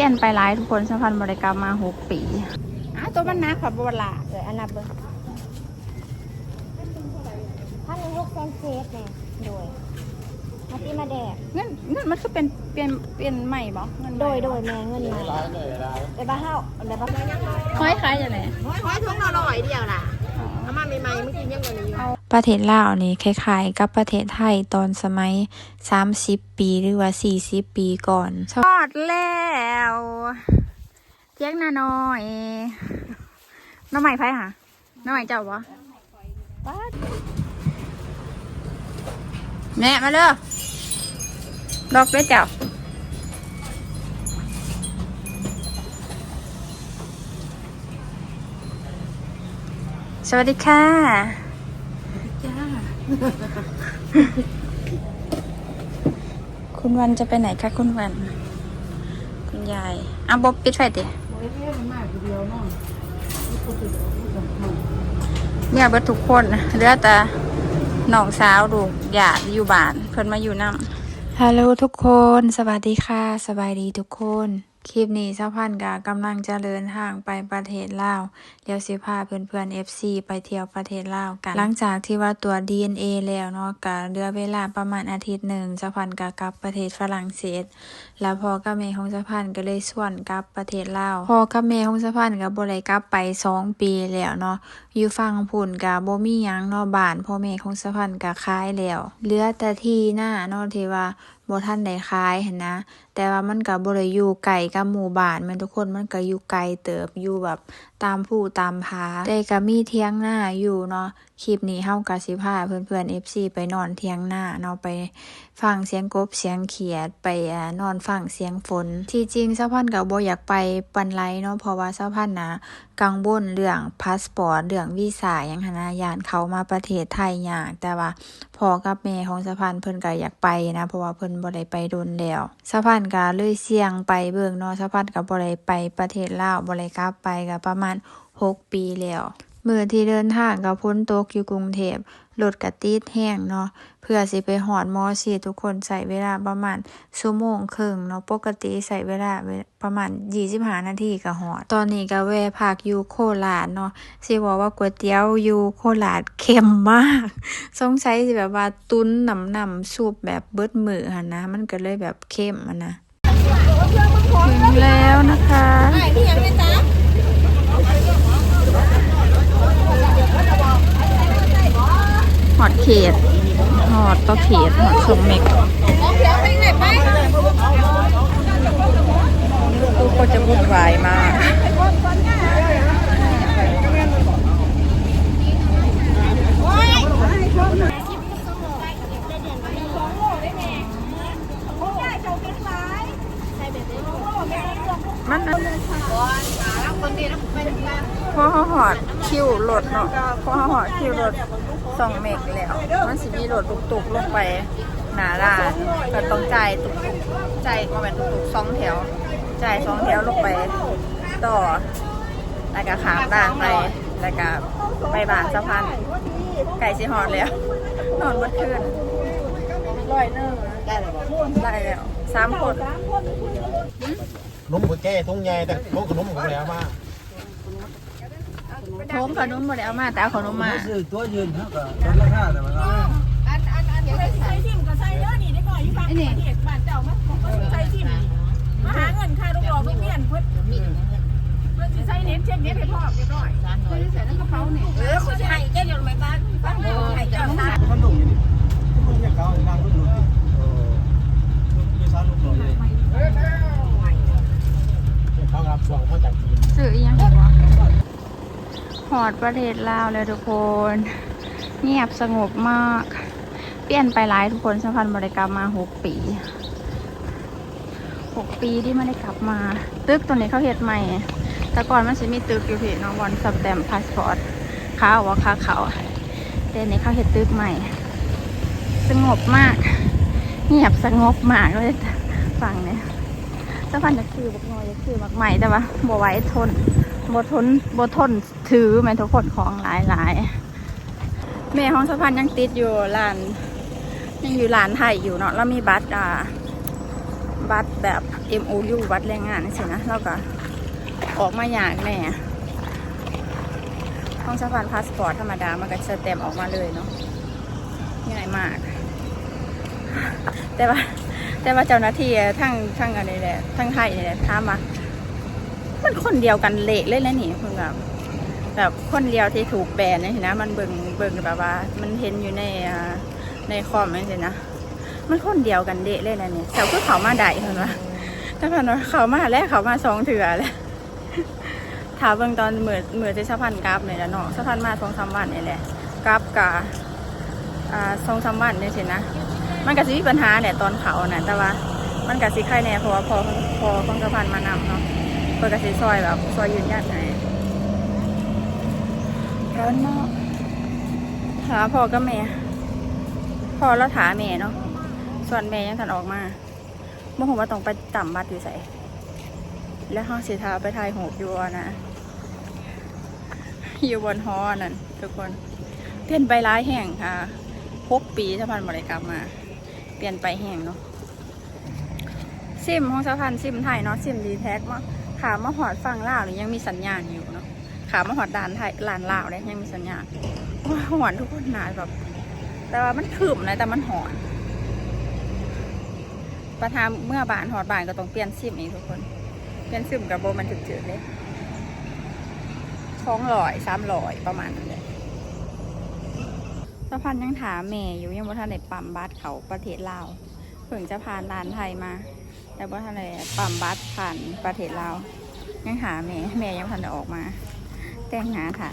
ลี่ยนไปหลายทุกคนสะพานบริกรรมมาหกปีอ้าวตัวมันนักค่ะบวลาเดี๋ยวอันนับเบิ้งพันหนึ่งหกแสนเศษเนี่ยโดยมาตีมาแดกเงินเงินมันคือเป็นเปลี่ยนเปลี่ยนใหม่บ่เงินโดยโดยแม่เงินมาไปบ้าเฮาไปบ้าคล้ายคล้ายอย่างไรห้อยห้อยทุ่งละร้อยเดียวน่ะเอามาใหม่ๆเมื่อกี้ยังกว่านี้อยู่ ประเทศลาวนี่คล้ายๆกับประเทศไทยตอนสมัย 30 ปีหรือว่า 40 ปีก่อนทอดแล้วเทียงนาน้อยน้องใหม่ไพ่ค่ะน้องใหม่เจ้าบ่แม่มาเลยดอกด้วยเจ้าสวัสดีค่ะ คุณวันจะไปไหนคะคุณวัน คุณยายอะบอบปิดไฟดิเนี่ยเบิดทุกคนเหลือแต่น้องสาวดูหยาอยู่บ้าน เพิ่นมาอยู่น้ำฮัลโหลทุกคน สวัสดีค่ะ สบายดีทุกคน คลิปนี้สาวพันธุ์กกำลังจะเดินทางไปประเทศลาวเดี๋ยวสิพาเพื่อนๆ FC ไปเที่ยวประเทศลาวกัน หลังจากที่ว่าตัว DNA แล้วเนาะกะเหลือเวลาประมาณอาทิตย์หนึ่งสาวพันธุ์กกลับประเทศฝรั่งเศส แล้วพอกับแม่ของสาวพันธุ์ก็เลยส่วนกลับประเทศลาวพอกับแม่ของสาวพันธุ์ก็บ่ได้กลับไปสองปีแล้วเนาะอยู่ฝั่งพุ่นกะบ่มีหยังเนาะบ้านพ่อแม่ของสะพันกะขายแล้วเหลือแต่ที่หน้าเนาะที่ว่า บ่ทันได้ขายหันนะ แต่ว่ามันก็บ่ได้อยู่ไกลกับหมู่บ้านแม่นทุกคน มันก็อยู่ไกลเติบ อยู่แบบ ตามผู้ตามผาแต่ก็มีเที่ยงหน้าอยู่เนาะคลิปนี้เฮาก็สิพาเพื่อนๆ FC ไปนอนเที่ยงหน้าเนาะไปฟังเสียงกบเสียงเขียดไปอนอนฟังเสียงฝน ที่จริงสะพันกับโบอยากไปปันไรเนาะเพราะว่าสะพันนะกังวลเรื่องพาสปอร์ตเรื่องวีซ่าหยังหนนะยานเขามาประเทศไทยยากแต่ว่าพอกับแม่ของสะพันเพิ่นก็อยากไปนะเพราะว่าเพิ่นบ่ได้ไปโดนแล้วสะพันก็เลยเสี่ยงไปเบิ่งเนาะสะพันก็บ่ได้ไปประเทศลาวบ่ได้กลับไปก็ประมาณ6 ปีแล้วมื้อที่เดินทางก็พ้นตกอยู่กรุงเทพรถก็ติดแห้งเนาะ เพื่อสิไปหอดมอสีทุกคนใส่เวลาประมาณชั่วโมงครึ่งเนาะ ปกติใส่เวลาประมาณ25นาทีก็หอด ตอนนี้ก็แวะพักอยู่โคราชเนาะ สิบอกว่าก๋วยเตี๋ยวอยู่โคราชเค็มมาก สงสัยสิแบบว่าตุ้นน้ำน้ำซุปแบบเบิดมือหันนะ มันก็เลยแบบเค็มอะนะ ถึงแล้วนะคะ ไอ้พี่ยังไม่จ้า หอดเขตหอดตัวเขตหอดสมเม็กลูกก็จะวุ่นวายมากมัน พอเขาหอดคิวรถเนาะพอเขาหอดคิวรถสองเมกแล้ว มันสิมีรถตุกๆลงไปหนาร้าก็ต้องจ่ายตุกๆจ่ายประมาณตุกๆสองแถวจ่ายสองแถวลงไปต่อแล้วก็ขามด่านไปแล้วก็ไปบานสะพานไก่สิหอดแล้ว นอนเมื่อคืนร้อยหนึ่งได้แล้วได้แล้วสามคน นมหัวแก่ทุ่งใหญ่แต่พวกขนมของแล้วมาโทมขนมหมดแล้วเอามาแต่เอาขนมมาซื้อตัวยืนเท่ากับลดราคาแต่ว่าเราใส่ทิมก็ใส่เยอะนี่ได้ก่อนอยู่ฟังประเทศบ้านเจ้ามาใส่ทิมมาหาเงินค่าลูกหลอกลูกเมียนเพื่อนเพื่อนสิใส่เน็ตเช็คเน็ตให้พ่อเรียบร้อยเพื่อนใส่ในกระเป๋าเนี่ยเออคุณให้เจ้าอยู่ในบ้านบ้านเมืองให้เจ้าทราบมันหนุ่มอยู่นี่ทุกคนอยากเขาอยากนั่งรุ่นรุ่นมีสารลูกหล่อเลย เขารับส่งมาจากจีนซื้ออีหยังอีกวะหอดประเทศลาวเลยทุกคน เงียบสงบมาก เปลี่ยนไปหลายทุกคนสัมพันธ์บริกรรมมาหกปีหกปีที่ไม่ได้กลับมา ตึกตัวนี้เขาเฮ็ดใหม่ แต่ก่อนมันจะมีตึกอยู่พี่น้องบอลสับแตมพาสปอร์ตค้าวว่าค้าเขาแต่นนี้เขาเฮ็ดตึกใหม่ สงบมาก เงียบสงบมากเลยฟังเนี่ย สะพานจะคือบักน้อยจะคือบักใหม่แต่ว่าบ่ไหว้ทนบ่ทนบ่ทนถือแม่ทุกคนของหลายหลายแม่ของสะพานยังติดอยู่ร้าน ยังอยู่ร้านไทยอยู่เนาะแล้วมีบัตรอ่าบัตรแบบ MOU บัตรแรงงานนี่สินะแล้วก็ออกมาอย่างแน่ห้องสะพานพาสปอร์ตธรรมดามันก็จะเต็มออกมาเลยเนาะง่ายมาก แต่ว่า แต่ว่าเจ้าหน้าที่ทั้งทั้งอะไรแหละทั้งไทยนี่แหละถามมามันคนเดียวกันเละเลยแล้วนี่เพิ่งแบบแบบคนเดียวที่ถูกแบนนี่นะมันเบิงเบิงแบบว่า มันเห็นอยู่ในในคอมนี่สินะมันคนเดียวกันเดะเลยนะเนี่ยแต่ก็เขามาได้เห็นปะถ้าพิ่นว่าเขามาแล้วเขามาสองเถื่อแล้วถามเบิ่งตอนเหมือเหมือจะสะพานกราฟเนี่ยแหละเนาะสะพานมาสองสามวันนี่แหละกราฟกะอ่าสองสามวันเนี่ยสินะ มันก็สิมีปัญหาเนี่ยตอนเขาน่ะแต่ว่า มันก็สิใครแน่เพราะว่าพอพอของสะพานมานำเนาะเปิดก็สิซอยแบบซอยยืนยันให้ร้อนเนาะหาพ่อกับแม่พ่อแล้วถาแม่เนาะส่วนแม่ยังทันออกมาเมื่อผมว่าต้องไปต่ำบัตรอยู่ใส่แล้วห้องสีทาไปทายหกอยู่นะอยู่บนฮอนั่นทุกคนเปลี่ยนไปร้ายแห่งค่ะหกปีสะพานบริกรรมมา เปลี่ยนไปแห่งเนาะซิมของสะพานซิมไทยเนาะซิมดีแท็กมาขามาหอดฟังลาวนี่ยังมีสัญญาณอยู่เนาะขามาหอดด่านไทยลานลาวเนี่ยยังมีสัญญาณว้าหอนทุกคนหนาแบบ แต่ว่ามันคืบนะแต่มันหอนประทามเมื่อบานหอดบานก็ต้องเปลี่ยนซิมอีกทุกคน เปลี่ยนซิมกับโบมันถึกจืดเลยสองร้อยสามร้อยประมาณนั้นเลย สะพานยังถามแม่อยู่ยังบ่ทันได้ปั๊มบัตรเขาประเทศลาวเพิ่งจะผ่านด่านไทยมา แต่บ่ทันได้ปั๊มบัตรผ่านประเทศลาวยังหาแม่แม่ยังบ่ทันได้ออกมา แต่งหาถา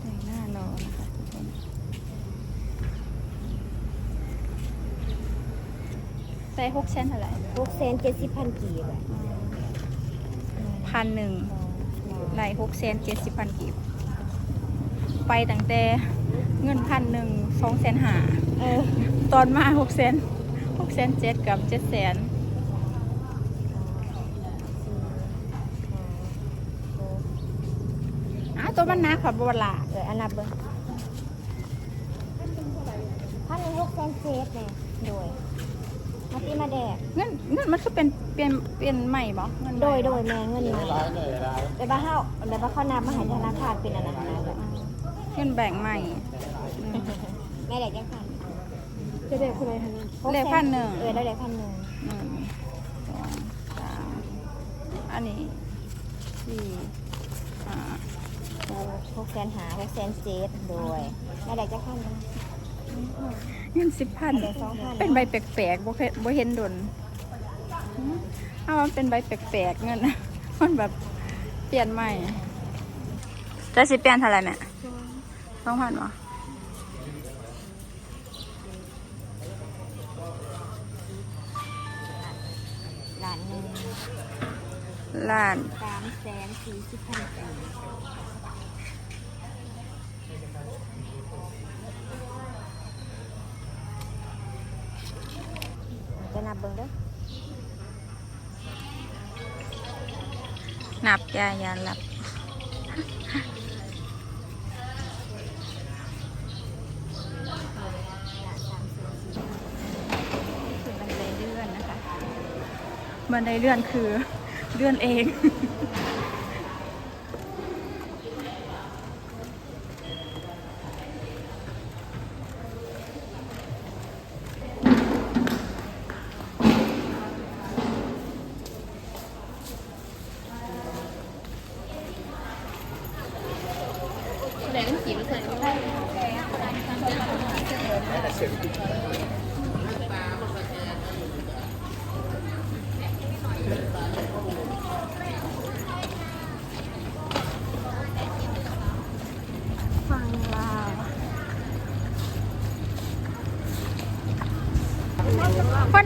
แต่งหน้ารอนะคะทุกคนใส่หกเซนเท่าไหร่หกแสนเจ็ดสิบพันกีบอะ พันหนึ่งไหลหกเซนเจ็ดสิบพันกีบ ไปตั้งแต่เงินพันหนึ่งสองแสนหาเออตอนมาหกเซนหกเซนเจ็ดกับเจ็ดแสนอ้าวตัวมันหนักขับบวลาเอออันนับเบิ้งพันหนึ่งหกแสนเจ็ดเนี่ยโดย มาตีมาแดก เงินเงินมันคือเป็นเปลี่ยนเปลี่ยนใหม่บ่เงินใหม่โดยโดยแม่เงินมาร้ายหน่อยร้ายแต่ว่าเฮาแต่ว่าเขานับมาให้ธนาคารเป็นอะไรนะแบบเงินแบ่งใหม่แม่แดกยังพันจะแดกคนไหนพันเลขพันหนึ่งเออได้แดกพันหนึ่งหนึ่งสองสามอันนี้สี่ห้าหกแสนหาหกแสนเจ็ดโดยแม่แดกจะพันหนึ่ง เงินสิบพันแดกสองพันเป็นใบแปลกๆบ่เคยบ่เห็นดนถ้ามันเป็นใบแปลกๆเงินมันแบบเปลี่ยนใหม่จะสิเปลี่ยนเท่าไหร่แม่สองพันวะล้านหนึ่งล้านสามแสนสี่สิบพันกีบ จะ นับเบิ่งเด้อนับยายาลับคือบันไดเลื่อนนะคะ บันไดเลื่อนคือเลื่อนเองฟัง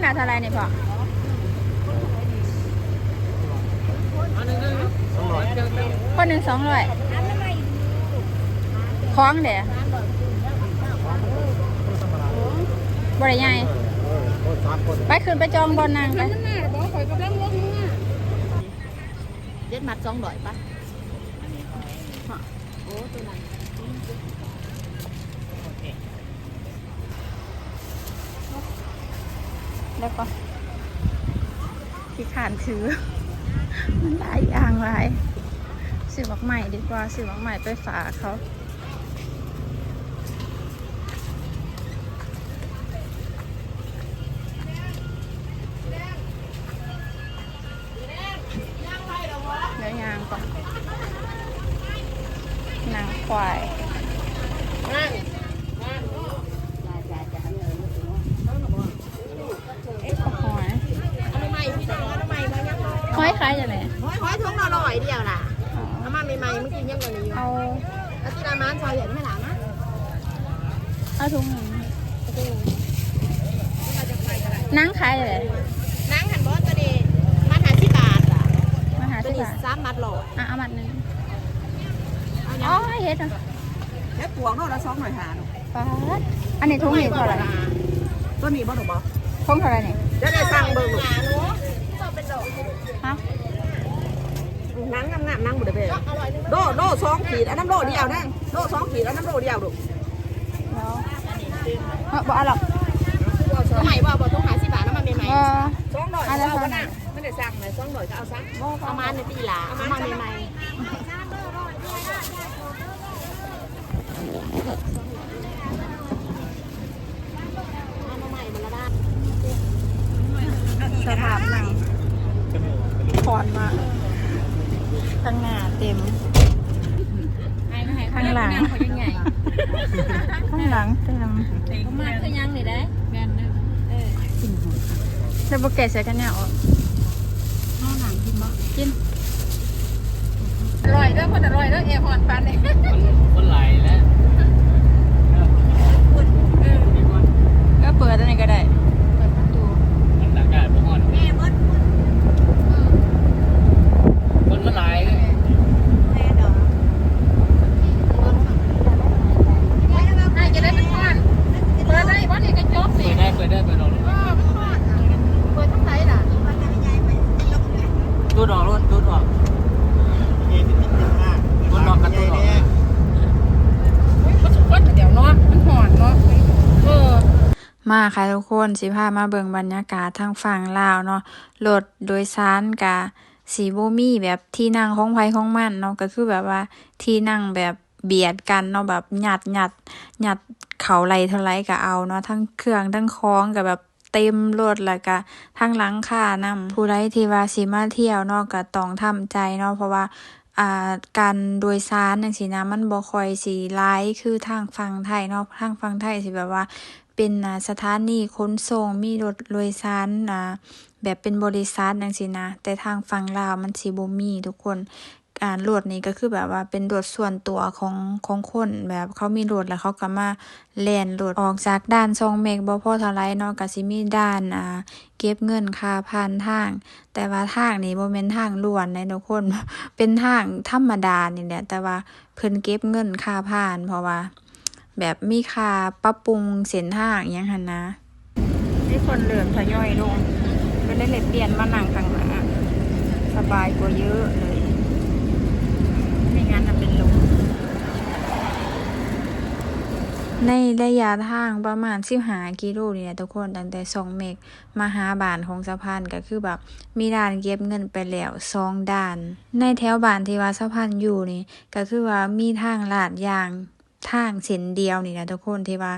หนาเท่าไรเนี่ยพ่อองร้อยคนหนึ่งสองร้อยคล้องเดี๋ยวบริยายไปขึ้นไปจองบอลนางไปเจ็ดมัดสองร้อยปะโอ้ตัวนั้น แล้วก็ที่ขานถือ มันหลายอย่างหลายซื้อบักใหม่ดีกว่าซื้อบักใหม่ไปฝากเขา เนื้อยางก่อนนางควายเอ๊ะหอย เอาใหม่พี่น้องเอาใหม่มายัง หอยคล้ายจะไหน ห้อยห้อยทุ่งละร้อยเดียวล่ะเอามาใหม่ๆเมื่อกี้ยังกันอยู่ เอา แล้วที่ร้านมันซอยใหญ่ไม่หลานะ เอาถุงหนึ่งนั่งขายจะไหนนางหันบอสตัวนี้มาหาที่บาทอะมาหาตัวที่นี้บ้านสามมัดหลอดอะเอามัดหนึ่งเอาอ๋อเฮ็ดอะแล้วปวงเนาะละสองหน่อยหาเนาะป๊าดอันนี้ถุงนี้เท่าไหร่ตัวนี้บ่ถูกบ่ถุงเท่าไหร่นี่จะได้สั่งเบิ่งลูกฮะนังงามๆนังบ่ได้เบ้โดโดสองขีดอันน้ำโดเดียวนั่งโดสองขีดอันน้ำโดเดียวลูกแล้ว เออบ่เอาหรอกใหม่บ่บ่ต้องหาสิบบาทน้ำมันใหม่เออ สองหน่อยอันละเอาเท่าก็ไหร่น่ะไม่ได้สั่งเลยสองหน่อยก็เอาซะเอามาในตีหลาเอามาใหม่เอามาใหม่มาละด้าน สภาพหนังคอนมากข้างหน้าเต็ม ข้างหลัง ข้างหลังเต็ม มาคือยังนี่ได้แม่นเด้อ บกแกะใส่กันเนี่ยออกนอนหนังกินบ่กินอร่อยเด้อคนอร่อยเด้อเอฮอนปันเองหลแล้ว ก็เปิดอันนี้ก็ได้ เปิดประตู มันอากาศบ่ฮ้อน แม่มด คนมันไหล แม่ดอกให้จะได้เป็นก้อนเปิดได้บ่นี่ก็จบ เปิ สิ ดได้เปิดได้เปิดออก เออเป็นก้อนเปิดทั้งไหนล่ะ ตูดออกรถตูดออกตูดออกกันตูดออก ก็สุกก้อนเดี๋ยวเนาะมันหอนเนาะเออ มา คนสิพามาเบิ่งบรรยากาศทางฝั่งลาวเนาะรถโดยสารกะสีโบมีแบบที่นั่งของไผของมันเนาะก็คือแบบว่าที่นั่งแบบเบียดกันเนาะแบบหยัดหยัดหยัดเขาไหลเท่าไรก็เอาเนาะทั้งเครื่องทั้งคล้องกับแบบเต็มรถแล้วก็ทั้งหลังคานำผู้ใดที่ว่าสิมาเที่ยวเนาะก็ต้องทำใจเนาะเพราะว่าอ่าการโดยสารจังซี่นะมันบ่ค่อยสิหลายคือทางฝั่งไทยเนาะทางฝั่งไทยสิแบบว่า เป็นสถานีขนส่งมีรถโดยสารอ่าแบบเป็นบริษัทจังซี่นะ แต่ทางฝั่งลาวมันสิบ่มีทุกคนอ่ารถนี่ก็คือแบบว่าเป็นรถส่วนตัวของของคนแบบเขามีรถแล้วเขาก็มาแล่นรถออกจากด่านซองเมกบ่พอเท่าไรเนาะก็สิมีด่านอ่าเก็บเงินค่าผ่านทาง แต่ว่าทางนี้บ่แม่นทางล้วนนะทุกคนเป็นทางธรรมดานี่แหละแต่ว่าเพิ่นเก็บเงินค่าผ่านเพราะว่า แบบมีค่าปรับปรุงเส้นทางอหยังหันนะนี่คนเหลือมทยอยลงก็ได้เลยเปลี่ยนมานั่งข้างหน้าสบายกว่าเยอะเลย ไม่งั้นจะเป็นลมในระยะทางประมาณ15กิโลนี่แหละทุกคนตั้งแต่สองเมกมาหาบ้านของสะพานก็คือแบบมีด่านเก็บเงินไปแล้วสองด่าน ในแถวบ้านที่ว่าสะพานอยู่นี่ ก็คือว่ามีทางลาดยาง ทางเส้นเดียวนี่นะทุกคนที่ว่า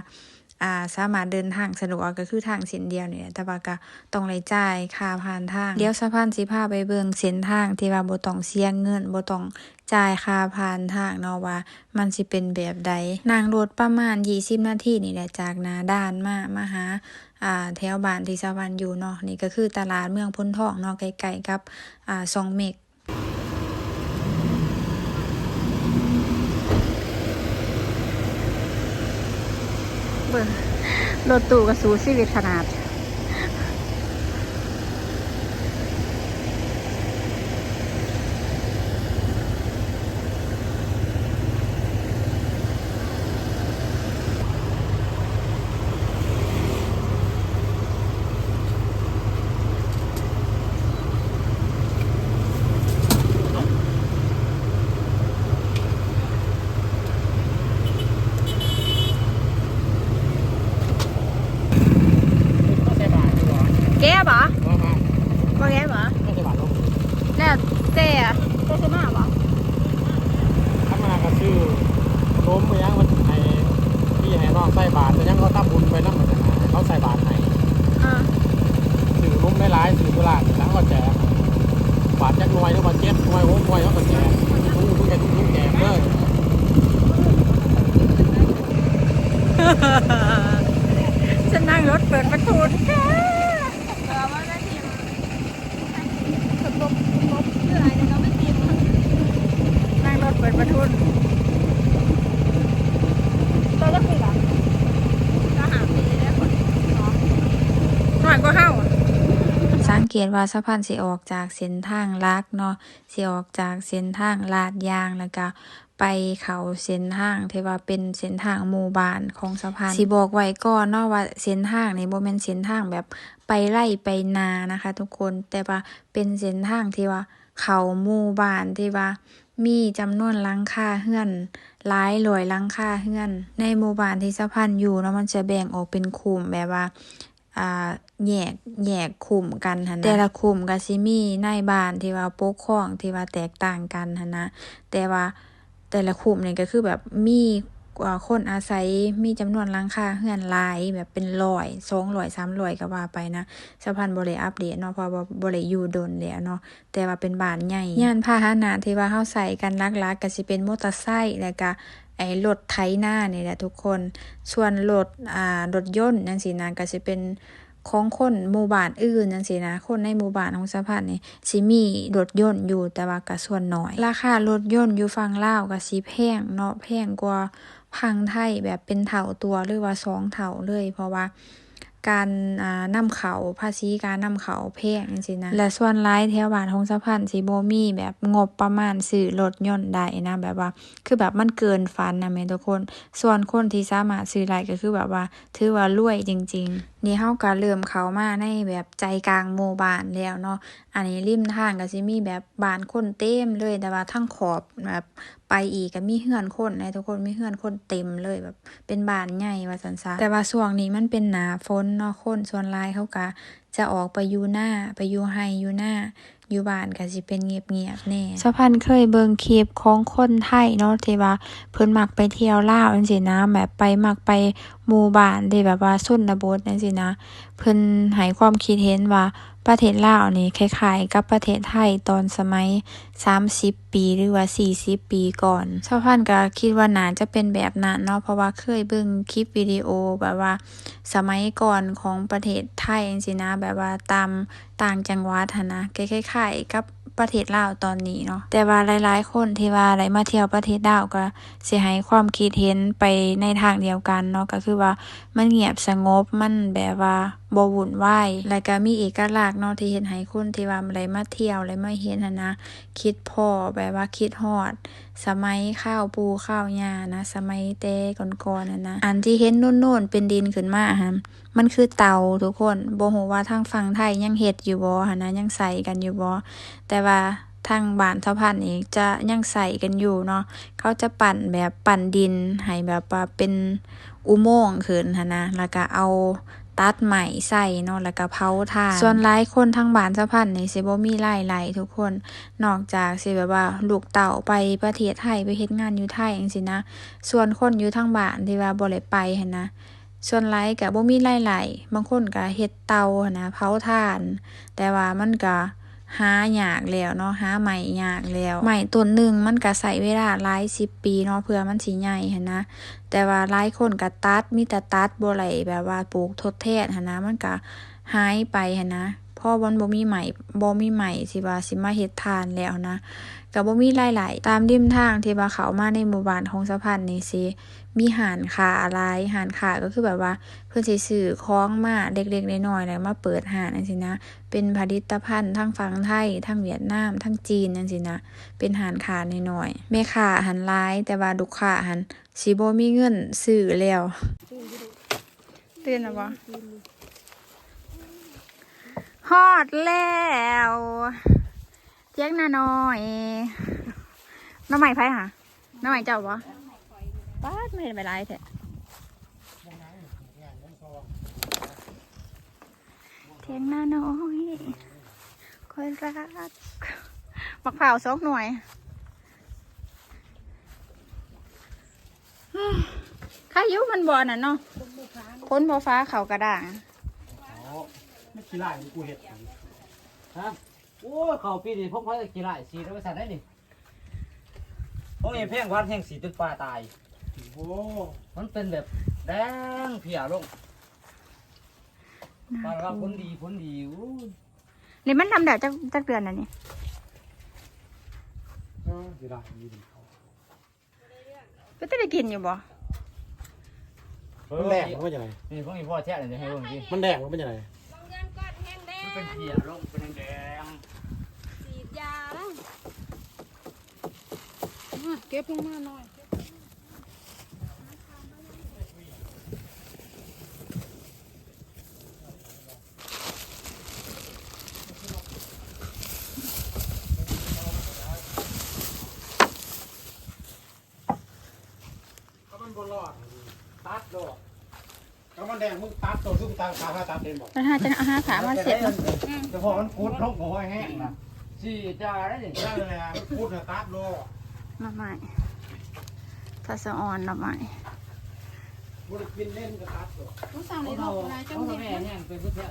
อ่าสามารถเดินทางสะดวกก็คือทางเส้นเดียวนี่แหละแต่ว่าก็ต้องเลยจ่ายค่าผ่านทางเดี๋ยวสะพานสิพาไปเบิ่งเส้นทางที่ว่าบ่ต้องเสียเงินบ่ต้องจ่ายค่าผ่านทางเนาะว่า มันสิเป็นแบบใดนั่งรถประมาณ 20 นาทีนี่แหละจากนาด้านมามาหาอ่าแถวบ้านที่สะพานอยู่เนาะนี่ก็คือตลาดเมืองพ้นทองเนาะใกล้ๆกับอ่าซองเมก เบิ่งรถตู้กับสูชีวิตขนาด ฉันนั่งรถเปิดประตูค่ะเออว่าได้ทีมสมบสมบชื่ออะไรเนี่ยเราไม่ทีมนั่งรถเปิดประตูเราจะคุยกันก็หาปีได้คนเนาะหน่อยก็เข้าสังเกตว่าสะพานสิออกจากเส้นทางลักเนาะสิออกจากเส้นทางลาดยางแล้วก็ ไปเขาเส้นทางที่ว่าเป็นเส้นทางหมู่บ้านของสะพานสิบอกไว้ก่อนเนาะว่าเส้นทางนี่บ่แม่นเส้นทางแบบไปไล่ไปนานะคะ ทุกคนแต่ว่าเป็นเส้นทางที่ว่า เขาหมู่บ้านที่ว่า มีจำนวนลังคาเฮือนหลายหลวยลังคาเฮือน ในหมู่บ้านที่สะพานอยู่เนาะมันจะแบ่งออกเป็นคุมแบบว่าอ่าแยกแยกคุมกันหันนะแต่ละคุมก็สิมีในบ้านที่ว่าปกครองที่ว่าแตกต่างกันหันนะแต่ว่า แต่ละคุมนี่ก็คือแบบมีคนอาศัยมีจำนวนลังคาเฮือนลายแบบเป็นร้อยสองร้อยสามร้อยก็ว่าไปนะสะพานบริอัปเดตเนาะพราะว่าบริอยู่ดนแล้วเนาะแต่ว่าเป็นบ้านใหญ่ยานพาหนะที่ว่าเฮาใส่กันลักๆก็สิเป็นมอเตอร์ไซค์แล้วก็ไอ้รถไถนานี่แหละทุกคน ส่วนรถอ่ารถยนต์จังซี่นะก็สิเป็น ของคนหมู่บ้านอื่นจังซี่นะ คนในหมู่บ้านของสะพานนี่สิมีรถยนต์อยู่แต่ว่าก็ส่วนน้อย ราคารถยนต์อยู่ฝั่งลาวก็สิแพงเนาะแพงกว่าพังไทยแบบเป็นเท่าตัวหรือว่าสองเท่าเลย เพราะว่า การอ่านำเขาภาษีการนำเขาแพงจังซี่นะ และส่วนหลายแถวบ้านของสะพานสิบ่มีแบบงบประมาณซื้อรถยนต์ได้นะ แบบว่า คือแบบมันเกินฝันนะแม่ทุกคน ส่วนคนที่สามารถซื้อได้ก็คือแบบว่า ถือว่ารวยจริง ๆ นี่เฮาก็เริ่มเข้ามาในแบบใจกลางหมู่บ้านแล้วเนาะ อันนี้ริมทางก็สิมีแบบบ้านคนเต็มเลยแต่ว่าทั้งขอบแบบ ไปอีกก็มีเฮือนคนนะทุกคนมีเฮือนคนเต็มเลยแบบเป็นบ้านใหญ่ว่าสันซาแต่ว่าช่วงนี้มันเป็นหนาฝนเนาะคนส่วนลายเขากะ จะออกไปอยู่หน้าไปอยู่ไห้อยู่หน้าอยู่บ้านก็สิเป็นเงียบๆแน่สะพันเคยเบิ่งคลิปของคนไทยเนาะที่ว่าเพิ่นมักไปเที่ยวลาวจังซี่นะแบบไปมักไปหมู่บ้านที่แบบว่าชนบทจังซี่นะ เพิ่นให้ความคิดเห็นว่าประเทศลาวนี่คล้ายๆกับประเทศไทยตอนสมัย 30 ปีหรือว่า 40 ปีก่อนชาวพันก็คิดว่าน่าจะเป็นแบบนั้นเนาะเพราะว่าเคยเบิ่งคลิปวิดีโอแบบว่า สมัยก่อนของประเทศไทยจังซี่นะแบบว่าตามต่างจังหวัดนะคล้ายๆกับประเทศลาวตอนนี้เนาะแต่ว่าหลาย ๆ คนที่ว่าได้มาเที่ยวประเทศลาวก็สิให้ความคิดเห็นไปในทางเดียวกันเนาะก็คือว่ามันเงียบสงบมันแบบว่าบ่วุ่นวายแล้วก็มีเอกลักษณ์เนาะที่เฮ็ดให้คนที่ว่าได้มาเที่ยวแลมาเห็นนะคิดพ่อแบบว่าคิดฮอด สมัยข้าวปูข้าวยานะ สมัยแต่ก่อนๆนะนะอันที่เห็นโน่นๆเป็นดินขึ้นมาฮะ มันคือเตาทุกคนบ่ฮู้ว่าทางฝั่งไทยยังเฮ็ดอยู่บ่หันนะยังใส่กันอยู่บ่แต่ว่าทางบ้านสะพานเองจะยังใส่กันอยู่เนาะเขาจะปั่นแบบปั่นดินให้แบบว่าเป็นอุโมงค์ขึ้นหันนะแล้วก็เอาตัดใหม่ใส่เนาะแล้วก็เผาถ่าน ส่วนหลายคนทางบ้านสะพันนี่สิบ่มีรายไหลทุกคน นอกจากสิแบบว่าลูกเต่าไปประเทศไทยไปเฮ็ดงานอยู่ไทยจังซี่นะ ส่วนคนอยู่ทางบ้านที่ว่าบ่ได้ไปหันนะ ส่วนหลายก็บ่มีรายไหลบางคนก็เฮ็ดเตานะเผาถ่าน แต่ว่ามันก็หายากแล้วเนาะหาใหม่ยากแล้วใหม่ต้นหนึ่งมันก็ใช้เวลาหลายสิบปีเนาะเพื่อมันสิใหญ่หนะ แต่ว่าหลายคนก็ตัดมีแต่ตัดบ่ไหลแบบว่าปลูกทดแทนหนะ มันก็หายไปหนะพราะมันบ่มีใหม่บ่มีใหม่สิว่าสิมาเฮ็ดทานแล้วนะก็บ่มีหลายๆตามริมทางที่ว่าเขามาในหมู่บ้านของสะพานนี่สิ มีหานขาอะไรหานขาก็คือแบบว่า เพื่อนสิซื้อของมาเล็กๆน้อยๆแล้วมาเปิดหานจังซี่นะ เป็นผลิตภัณฑ์ทั้งฝั่งไทยทั้งเวียดนามทั้งจีนจังซี่นะ เป็นหานขาน้อยๆแม่ค้าหันร้ายแต่ว่าลูกค้าหันสิบ่มีเงินซื้อแล้วตื่นแล้วบ่ฮอดแล้วเจ๊กนาน้อยน้องใหม่ไผหะน้องใหม่เจ้าบ่ ป้าดไม่เห็นไรแท้เทียงนาน้อยคอยรักมักเผาสองหน่วยถ้ายุมันบอน่ะเนาะพ้นพอฟ้าเขากระด่างไม่ขี้ไล่กูเห็ดฮะโอ้เขาปีนี้พวกเขาจะกี่ไร่สีบริษัทได้นี่พวกนี้เพ่งวัดแห่งสีตึกปลาตาย โอ้มันเป็นแบบแดงเพียลงปลาว่าผลดีผลดีอู้ยนี่มันทำได้จักจักเดือนน่ะนี่ขี้ไล่มีดีเขาก็จะได้กินอยู่บ่มันแดงมันเป็นยังไงนี่พวกนี้พ่อแท้เลยจะให้เบิ่งดิมันแดงมันเป็นยังไงมันเป็นเพียลงเป็นแดงเก็บลงมาหน่อย ก็มันบนรอดตัดดอกก็มันแดงมึง ตัดตัวซึ่งตาขาตัดเด่นบอกแล้วหาจะเอาหาขามาเสียบเนาะแต่พอมันกุดลงหัวแห้งนะสีจ้าได้นี่ได้เลยอะพูดนะตัดโลมาใหม่ถ้าสะออนละใหม่มึงกินเล่นก็ตัดตัวผู้สาวในเขาโลกอะไรจังเขาเด็แม่กเนี่ยเป็นผู้เชี่ยว